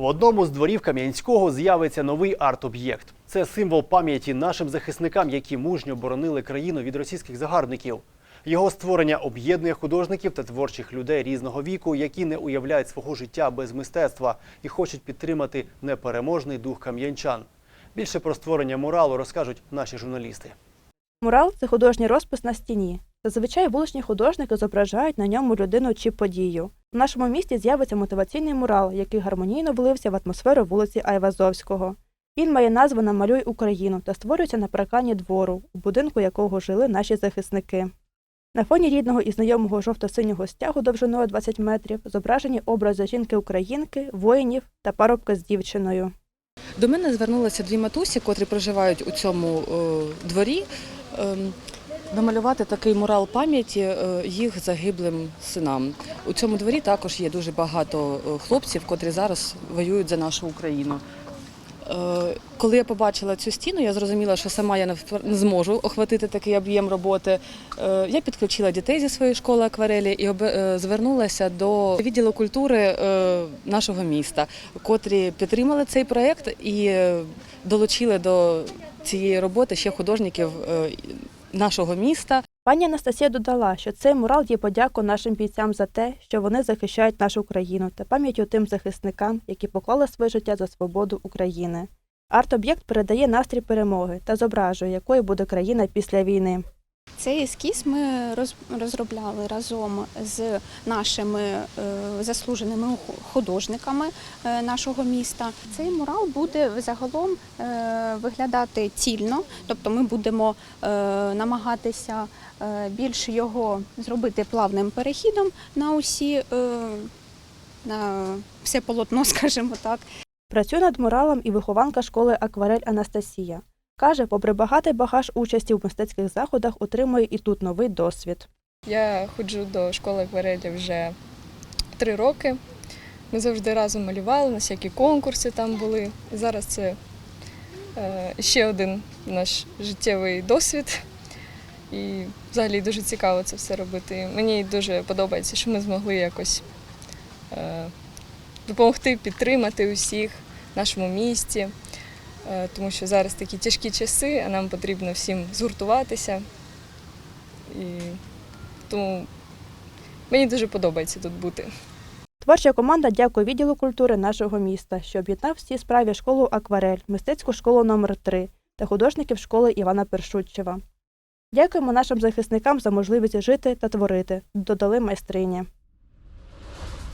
В одному з дворів Кам'янського з'явиться новий арт-об'єкт. Це символ пам'яті нашим захисникам, які мужньо боронили країну від російських загарбників. Його створення об'єднує художників та творчих людей різного віку, які не уявляють свого життя без мистецтва і хочуть підтримати непереможний дух кам'янчан. Більше про створення муралу розкажуть наші журналісти. Мурал це художній розпис на стіні. Зазвичай вуличні художники зображають на ньому людину чи подію. У нашому місті з'явиться мотиваційний мурал, який гармонійно влився в атмосферу вулиці Айвазовського. Він має назву Намалюй Україну та створюється на паркані двору, у будинку якого жили наші захисники. На фоні рідного і знайомого жовто-синього стягу довжиною 20 метрів зображені образи жінки-українки, воїнів та парубка з дівчиною. До мене звернулися дві матусі, котрі проживають у цьому е, дворі. Намалювати такий мурал пам'яті е, їх загиблим синам. У цьому дворі також є дуже багато е, хлопців, котрі зараз воюють за нашу Україну. Е, Коли я побачила цю стіну, я зрозуміла, що сама я не зможу охватити такий об'єм роботи. Я підключила дітей зі своєї школи акварелі і звернулася до відділу культури нашого міста, котрі підтримали цей проєкт і долучили до цієї роботи ще художників нашого міста. Пані Анастасія додала, що цей мурал є подяку нашим бійцям за те, що вони захищають нашу країну та пам'яттю тим захисникам, які поклали своє життя за свободу України. Арт-об'єкт передає настрій перемоги та зображує, якою буде країна після війни. Цей ескіз ми роз- розробляли разом з нашими е, заслуженими художниками е, нашого міста. Цей мурал буде загалом е, виглядати цільно, тобто ми будемо намагатися е, більш його зробити плавним перехідом на усі на все полотно, скажімо так. Працює над муралом і вихованка школи Акварель Анастасія. Каже, попри багатий багаж участі в мистецьких заходах, отримує і тут новий досвід. Я ходжу до школи акварелі вже три роки. Ми завжди разом малювали, на всякі конкурси там були. Зараз це е, ще один наш життєвий досвід. І взагалі дуже цікаво це все робити. Мені дуже подобається, що ми змогли якось е, допомогти підтримати усіх в нашому місті, тому що зараз такі тяжкі часи, а нам потрібно всім згуртуватися. І тому мені дуже подобається тут бути. Творча команда дякує відділу культури нашого міста, що об'єднав всі справі школу Акварель, мистецьку школу номер 3 та художників школи Івана Першутчева. Дякуємо нашим захисникам за можливість жити та творити, додали майстрині.